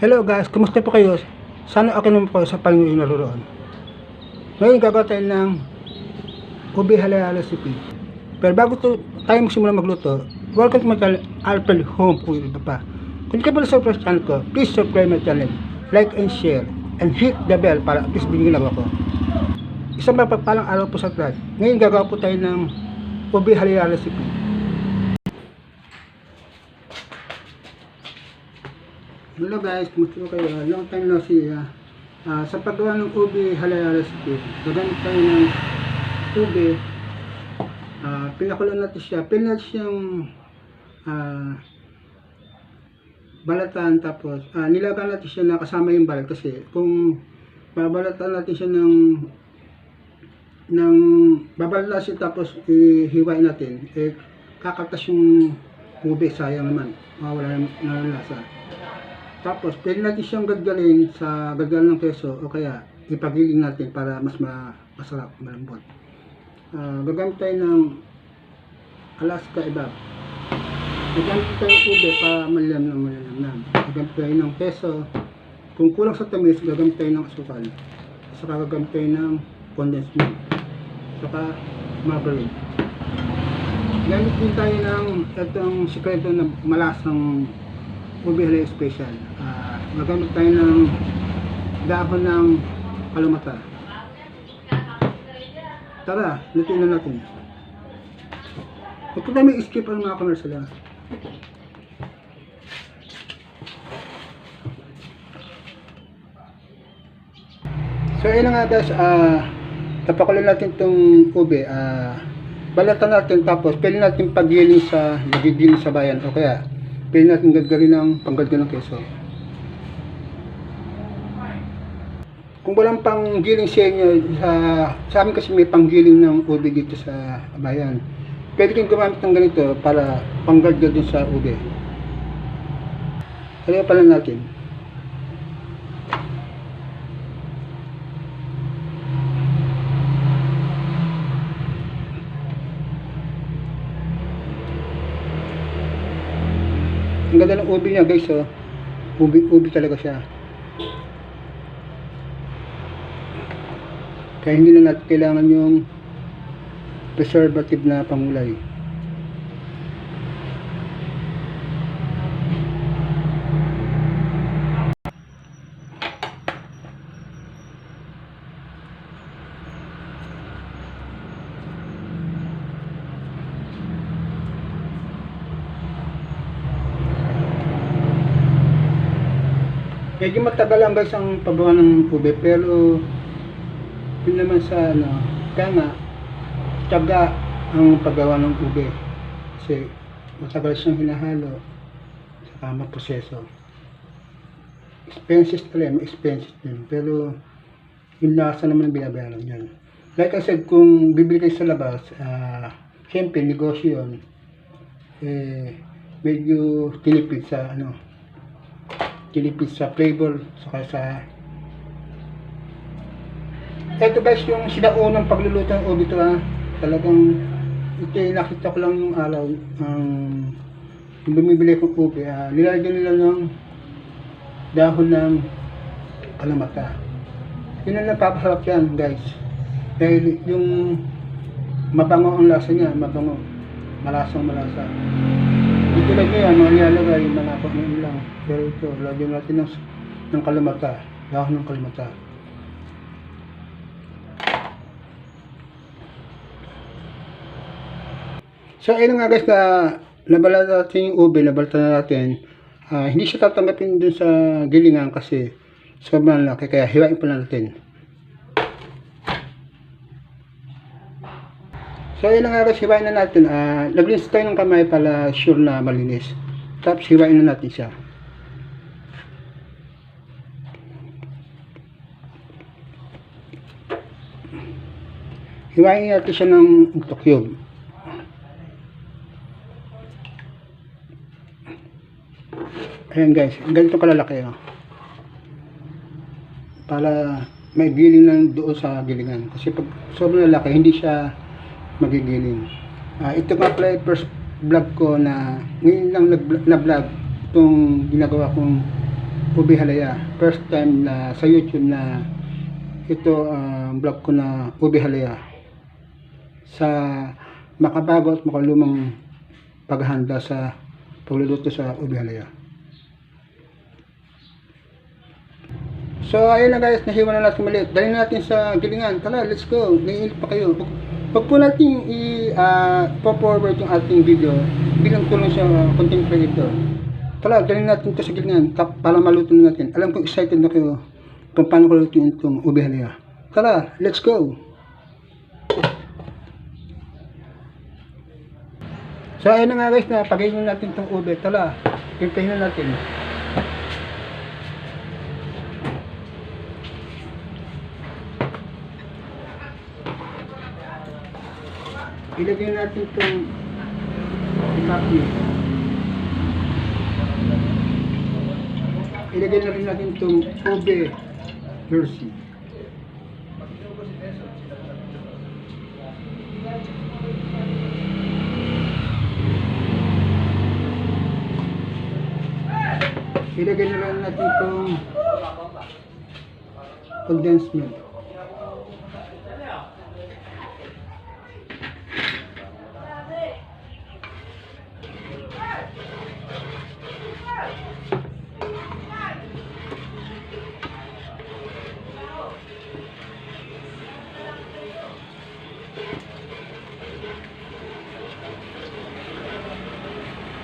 Hello guys, kumusta po kayo? Sana okay naman po sa palinguin naroon. Ngayon gagawa tayo ng ubi halaya recipe. Pero bago to, tayo magsimula magluto, welcome to my channel, Alfred Home po iba pa. Kung ka pala sa first channel ko, please subscribe my channel, like and share, and hit the bell para at least binigyan ako. Isang mapagpalang araw po sa lahat. Ngayon gagawa po tayo ng ubi halaya recipe. Hello guys, kumusta kayo? Long time no see. ah. Ah, sa paggawa ng ubi halaya recipe, gagamit tayo ng ubi. Ah, pinakulo natin siya. Pinat siyang ah, balatan tapos ah, nilagan natin siya na kasama yung balat kasi kung babalatan natin siya ng ng babalatan siya tapos ihiwain natin eh kakatas yung ubi sayang naman mawala na lasa tapos, pwede natin siyang gaggalin sa gaggal ng keso o kaya ipagiling natin para mas ma masarap, malambot. Ah, gagamit tayo ng Alaska Ebab. Gagamit tayo ng ube para malam ng malam na. Gagamit tayo ng keso. Kung kulang sa tamis, gagamit tayo ng asukal. Saka gagamit tayo ng condensed milk. Saka margarine. Gamit din tayo ng itong sikreto na malasang ube halay special. Ah, magamit tayo ng dahon ng kalumata. Tara, lutuin na natin. Huwag ko tayo skip ang mga commercial ah. So ayun nga guys, ah tapakulan natin itong ube. Ah, balatan natin tapos pwede natin pagiling sa nagigiling sa bayan o kaya pwede natin gagawin ng panggalga ng keso. Kung walang panggiling sa inyo, sa, sa amin kasi may panggiling ng ube dito sa bayan. Pwede kayong gumamit ng ganito para panggalga din sa ube. Kaya pala natin. Ang ganda ng ubi niya guys oh. Ubi, ubi talaga siya. Kaya hindi na natin kailangan yung preservative na pangulay. Medyo matagal lang guys ang paggawa ng ube pero yun naman sa ano, kaya nga tiyaga ang paggawa ng ube kasi matagal siyang hinahalo saka maproseso. Expenses talaga, may expenses din. Pero yung lasa naman ang binabayaran yan like I said, kung bibili kayo sa labas ah, siyempre negosyo yun eh, medyo tinipid sa ano tinipid sa flavor saka sa ito guys yung sinaunang pagluluto ng ubi ito ha talagang ito nakita ko lang yung araw ang yung bumibili kong ubi ah, nilalagyan nila ng dahon ng kalamata. Yun ang napapasarap yan guys. Dahil yung mabango ang lasa niya mabango malasang malasa dito lang yan mga nilalagay malapot na lang pero ito lagyan natin ng, ng kalamata dahon ng kalamata So, ayun nga guys na nabala natin yung ube, nabalta na natin. Ah, hindi siya tatanggapin dun sa gilingan kasi sobrang laki. Kaya hiwain pa natin. So, ayun nga guys, hiwain na natin. Ah, naglinis tayo ng kamay para sure na malinis. Tapos hiwain na natin siya. Hiwain natin siya ng cube. Ayan guys, ganito kalalaki oh. Para may giling lang doon sa gilingan. Kasi pag sobrang lalaki, hindi siya magigiling. Ah, ito nga pala yung first vlog ko na ngayon lang na-vlog itong ginagawa kong Ubi Halaya. First time na sa YouTube na ito ang vlog ko na Ubi Halaya. Sa makabago at makalumang paghahanda sa pagluluto sa Ubi Halaya. So, ayun na guys, nahiwa na natin maliit. Dali natin sa gilingan. Tara, let's go. Naiinit pa kayo. Pag, po natin i-forward yung ating video, bilang tulong sa content creator. Tara, dali natin ito sa gilingan tap, para maluto na natin. Alam ko excited na kayo kung paano ko lutuin itong ube halaya. Tara, let's go. So, ayun na nga guys, na pagayin natin itong ube. Tara, pintayin na natin. Ilagay natin itong ipapni. Ilagay na rin natin itong ube jersey. Ilagay na rin natin itong condensed milk.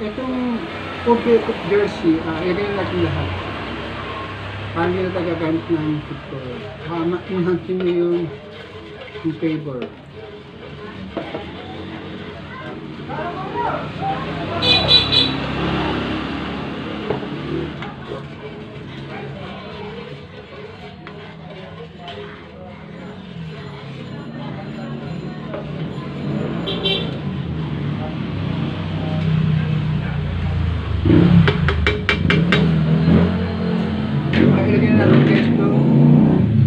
Itong ube jersey, uh, ilagay natin lahat. Paano nyo tagagamit ng color? Uh, ma-enhance nyo yung, yung flavor. Uh, ilagay na natin guys itong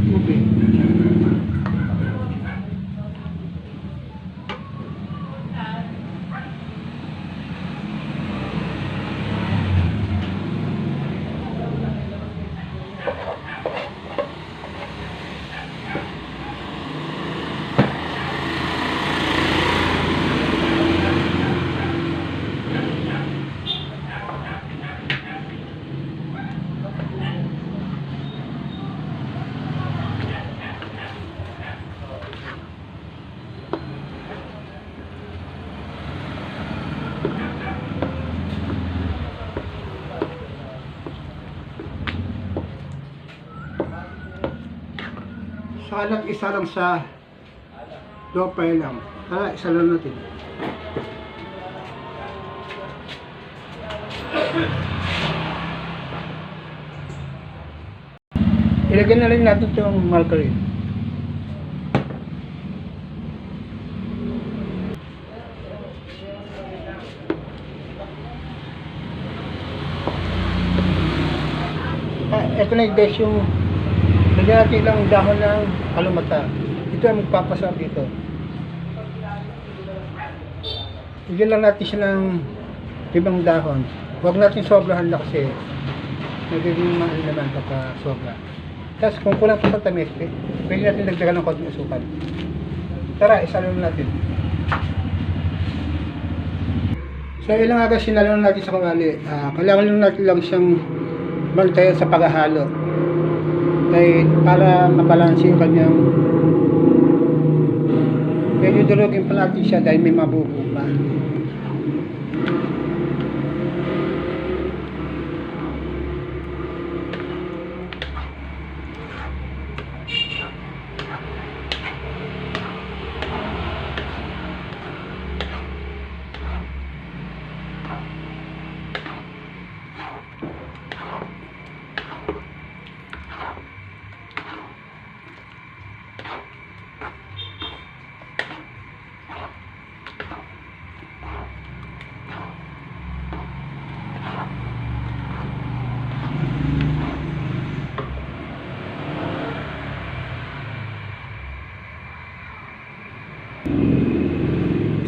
ube. Salat isa lang sa lopay lang. Tara, isa lang natin. Ilagay na rin natin itong margarine. Ah, ito na guys yung Lagyan natin ilang dahon ng kalumata. Ito ang magpapasarap dito. Lagyan lang natin siya ng ibang dahon. Huwag natin sobrahan na kasi nagiging mahal naman kapag sobra. Tapos kung kulang pa sa tamis, eh, pwede natin dagdagan ng konting asukal. Tara, isalo na natin. So yun lang agad sinalo natin sa kawali. Ah, kailangan lang natin lang siyang bantayan sa paghahalo kay para mabalanse yung kanyang medyo durugin pa natin siya dahil may mabubo pa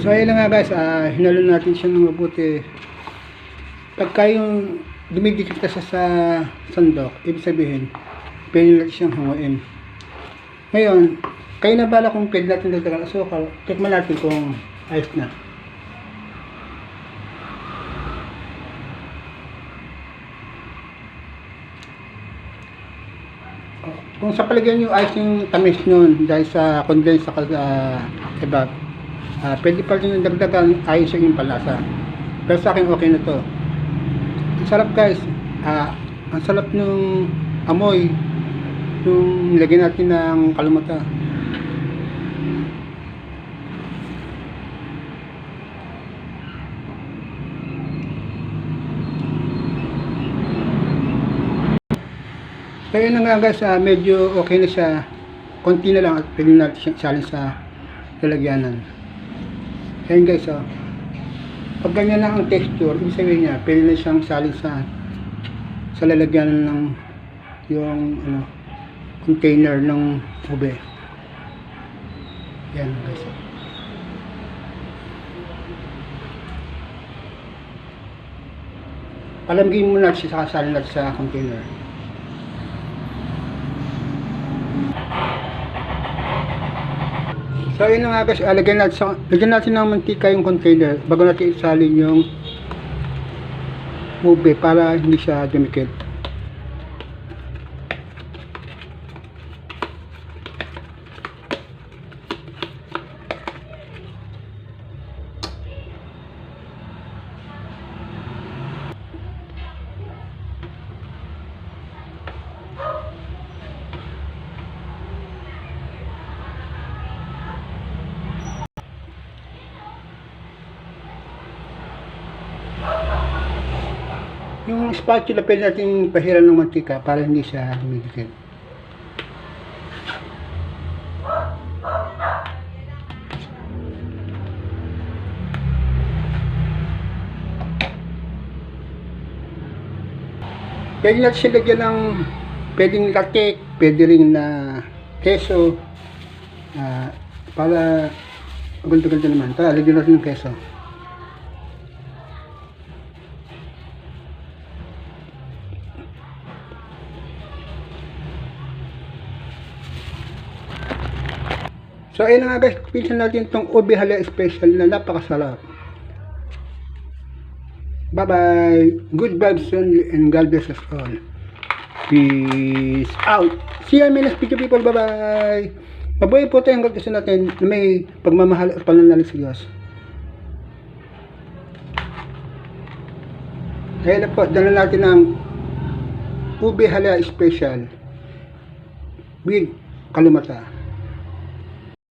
So ayun na nga guys, ah hinalo natin siya ng mabuti. Pagka yung dumidikit kasi sa sandok, ibig sabihin, pwede natin siyang hanguin. Ngayon, kayo na bala kung pwede natin dagdagan asukal, tikman natin kung ayos na. Kung sa palagyan nyo ayos yung tamis nun dahil sa condense sa uh, ebab, ah, pwede pa rin yung dagdagan ayos yung palasa. Pero sa akin okay na to. Ang sarap guys. Ah, ang sarap nung amoy nung lagyan natin ng kalumata. Yun na nga guys, ah, medyo okay na siya. Konti na lang at pwede natin siyang sa lalagyanan. Ayan guys, oh. Pag ganyan lang ang texture, ibig sabihin niya, pwede na siyang salin sa sa lalagyanan ng yung ano, container ng ube. Yan guys. oh. Palamgin mo natin siya sa natin sa container. So yun nga guys, ah, lagyan natin, sa, natin ng mantika yung container bago natin isalin yung ube para hindi siya dumikit. Yung spatula pwede natin pahiran ng mantika para hindi siya dumidikit. Pwede natin siya lagyan ng pwedeng latik, pwede rin na keso ah, para ganto-ganto naman. Tara, lagyan natin ng keso. So ayun nga guys, pinsan natin itong ube hala special na napakasarap. Bye bye. Good vibes only and God bless us all. Peace out. See you in next people. Bye bye. Mabuhay po tayong gusto natin na may pagmamahal at pananalig sa Diyos. Kaya na po, dala natin ang ube hala special with kalumata.